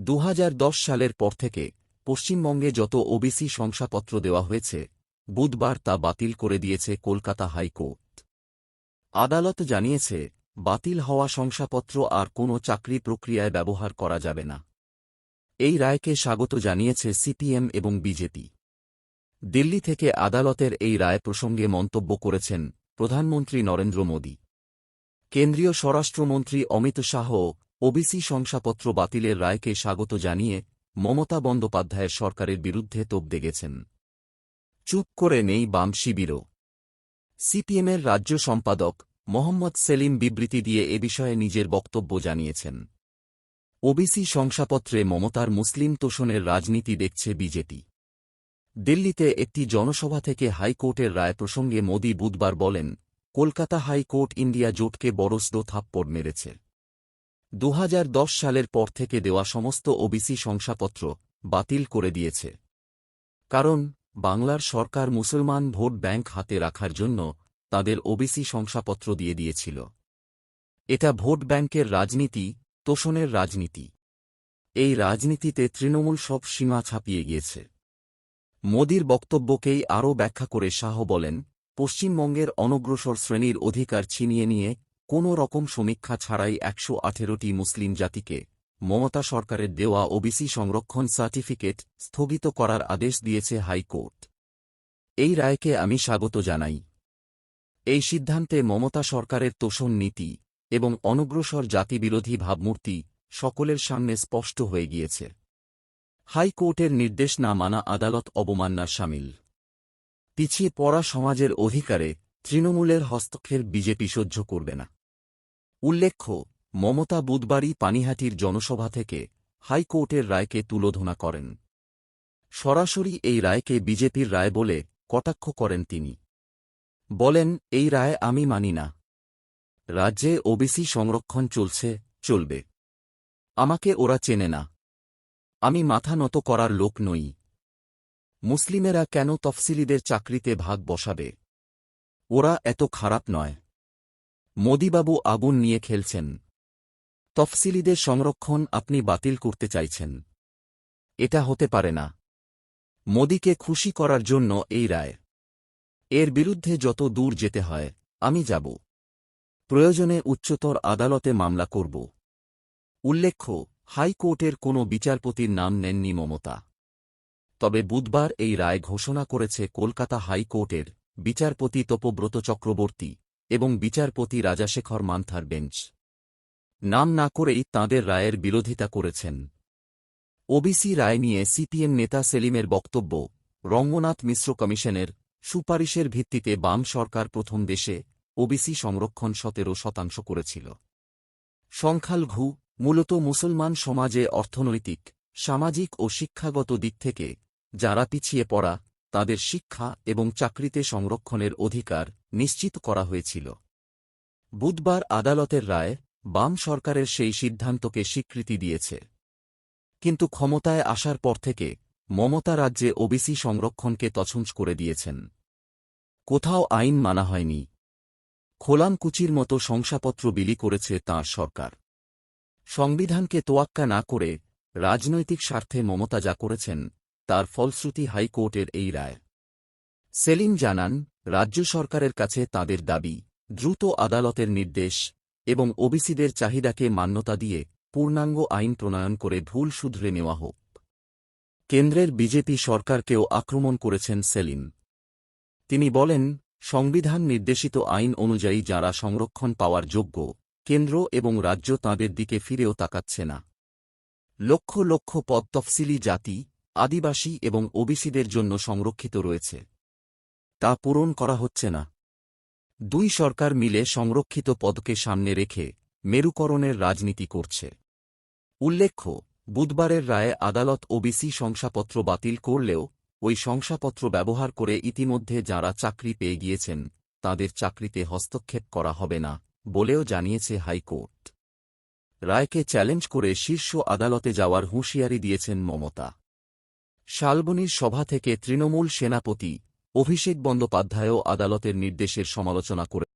দু হাজার দশ সালের পর থেকে পশ্চিমবঙ্গে যত ওবিসি শংসাপত্র দেওয়া হয়েছে, বুধবার তা বাতিল করে দিয়েছে কলকাতা হাইকোর্ট। আদালত জানিয়েছে, বাতিল হওয়া শংসাপত্র আর কোনো চাকরি প্রক্রিয়ায় ব্যবহার করা যাবে না। এই রায়কে স্বাগত জানিয়েছে সিপিএম এবং বিজেপি। দিল্লি থেকে আদালতের এই রায় প্রসঙ্গে মন্তব্য করেছেন প্রধানমন্ত্রী নরেন্দ্র মোদী। কেন্দ্রীয় স্বরাষ্ট্রমন্ত্রী অমিত শাহ ওবিসি শংসাপত্র বাতিলের রায়কে স্বাগত জানিয়ে মমতা বন্দ্যোপাধ্যায়ের সরকারের বিরুদ্ধে তোপ দেগেছেন। চুপ করে নেই বাম শিবিরও। সিপিএমের রাজ্য সম্পাদক মোহাম্মদ সেলিম বিবৃতি দিয়ে এ বিষয়ে নিজের বক্তব্য জানিয়েছেন। ওবিসি শংসাপত্রে মমতার মুসলিম তোষণের রাজনীতি দেখছে বিজেপি। দিল্লিতে একটি জনসভা থেকে হাইকোর্টের রায় প্রসঙ্গে মোদী বুধবার বলেন, কলকাতা হাইকোর্ট ইন্ডিয়া জোটকে বড়সড় থাপ্পড় মেরেছে। দু হাজার দশ সালের পর থেকে দেওয়া সমস্ত ওবিসি শংসাপত্র বাতিল করে দিয়েছে। কারণ, বাংলার সরকার মুসলমান ভোট ব্যাংক হাতে রাখার জন্য তাদের ওবিসি শংসাপত্র দিয়ে দিয়েছিল। এটা ভোট ব্যাংকের রাজনীতি, তোষণের রাজনীতি। এই রাজনীতিতে তৃণমূল সব সীমা ছাপিয়ে গিয়েছে। মোদির বক্তব্যকেই আরও ব্যাখ্যা করে শাহ বলেন, পশ্চিমবঙ্গের অনগ্রসর শ্রেণির অধিকার ছিনিয়ে নিয়ে কোনো রকম সমীক্ষা ছাড়াই একশো আঠেরোটি মুসলিম জাতিকে মমতা সরকারের দেওয়া ওবিসি সংরক্ষণ সার্টিফিকেট স্থগিত করার আদেশ দিয়েছে হাইকোর্ট। এই রায়কে আমি স্বাগত জানাই। এই সিদ্ধান্তে মমতা সরকারের তোষণ নীতি এবং অনগ্রসর জাতিবিরোধী ভাবমূর্তি সকলের সামনে স্পষ্ট হয়ে গিয়েছে। হাইকোর্টের নির্দেশ না মানা আদালত অবমাননার সামিল। পিছিয়ে পড়া সমাজের অধিকারে তৃণমূলের হস্তক্ষেপ বিজেপি সহ্য করবে না। উল্লেখ্য, মমতা বুধবারই পানিহাটির জনসভা থেকে হাইকোর্টের রায়কে তুলোধনা করেন। সরাসরি এই রায়কে বিজেপির রায় বলে কটাক্ষ করেন তিনি। বলেন, এই রায় আমি মানি না। রাজ্যে ওবিসি সংরক্ষণ চলছে, চলবে। আমাকে ওরা চেনে না। আমি মাথা নত করার লোক নই। মুসলিমেরা কেন তফসিলিদের চাকরিতে ভাগ বসাবে? ওরা এত খারাপ নয়। মোদিবাবু আগুন নিয়ে খেলছেন। তফসিলিদের সংরক্ষণ আপনি বাতিল করতে চাইছেন। এটা হতে পারে না। মোদিকে খুশি করার জন্য এই রায়। এর বিরুদ্ধে যত দূর যেতে হয়, আমি যাব। প্রয়োজনে উচ্চতর আদালতে মামলা করব। উল্লেখ্য, হাইকোর্টের কোনো বিচারপতির নাম নেননি মমতা। তবে বুধবার এই রায় ঘোষণা করেছে কলকাতা হাইকোর্টের বিচারপতি তপব্রত চক্রবর্তী। এবং বিচারপতি রাজাশেখর মান্থার বেঞ্চ। নাম না করেই তাঁদের রায়ের বিরোধিতা করেছেন। ওবিসি রায় নিয়ে সিপিএম নেতা সেলিমের বক্তব্য, রঙ্গনাথ মিশ্র কমিশনের সুপারিশের ভিত্তিতে বাম সরকার প্রথম দেশে ওবিসি সংরক্ষণ সতেরো শতাংশ করেছিল। সংখ্যালঘু মূলত মুসলমান সমাজে অর্থনৈতিক, সামাজিক ও শিক্ষাগত দিক থেকে যারা পিছিয়ে পড়া তাদের শিক্ষা এবং চাকরিতে সংরক্ষণের অধিকার নিশ্চিত করা হয়েছিল। বুধবার আদালতের রায় বাম সরকারের সেই সিদ্ধান্তকে স্বীকৃতি দিয়েছে। কিন্তু ক্ষমতায় আসার পর থেকে মমতা রাজ্যে ওবিসি সংরক্ষণকে তছঞ্চ করে দিয়েছেন। কোথাও আইন মানা হয়নি। খোলামকুচির মতো শংসাপত্র বিলি করেছে তাঁর সরকার। সংবিধানকে তোয়াক্কা না করে রাজনৈতিক স্বার্থে মমতা যা করেছেন তার ফলশ্রুতি হাইকোর্টের এই রায়। সেলিম জানান, রাজ্য সরকারের কাছে তাদের দাবি, দ্রুত আদালতের নির্দেশ এবং ওবিসিদের চাহিদাকে মান্যতা দিয়ে পূর্ণাঙ্গ আইন প্রণয়ন করে ভুল শুধরে নেওয়া হোক। কেন্দ্রের বিজেপি সরকারকেও আক্রমণ করেছেন সেলিম। তিনি বলেন, সংবিধান নির্দেশিত আইন অনুযায়ী যারা সংরক্ষণ পাওয়ার যোগ্য, কেন্দ্র এবং রাজ্য তাঁদের দিকে ফিরেও তাকাচ্ছে না। লক্ষ লক্ষ পদ তফসিলি জাতি আদিবাসী এবং ওবিসিদের জন্য সংরক্ষিত রয়েছে। তা পূরণ করা হচ্ছে না। দুই সরকার মিলে সংরক্ষিত পদকে সামনে রেখে মেরুকরণের রাজনীতি করছে। উল্লেখ্য, বুধবারের রায়ে আদালত ওবিসি শংসাপত্র বাতিল করলেও ওই শংসাপত্র ব্যবহার করে ইতিমধ্যে যাঁরা চাকরি পেয়ে গিয়েছেন, তাদের চাকরিতে হস্তক্ষেপ করা হবে না বলেও জানিয়েছে হাইকোর্ট। রায়কে চ্যালেঞ্জ করে শীর্ষ আদালতে যাওয়ার হুঁশিয়ারি দিয়েছেন মমতা। শালবনির সভা থেকে তৃণমূল সেনাপতি অভিষেক বন্দ্যোপাধ্যায়ও আদালতের নির্দেশের সমালোচনা করে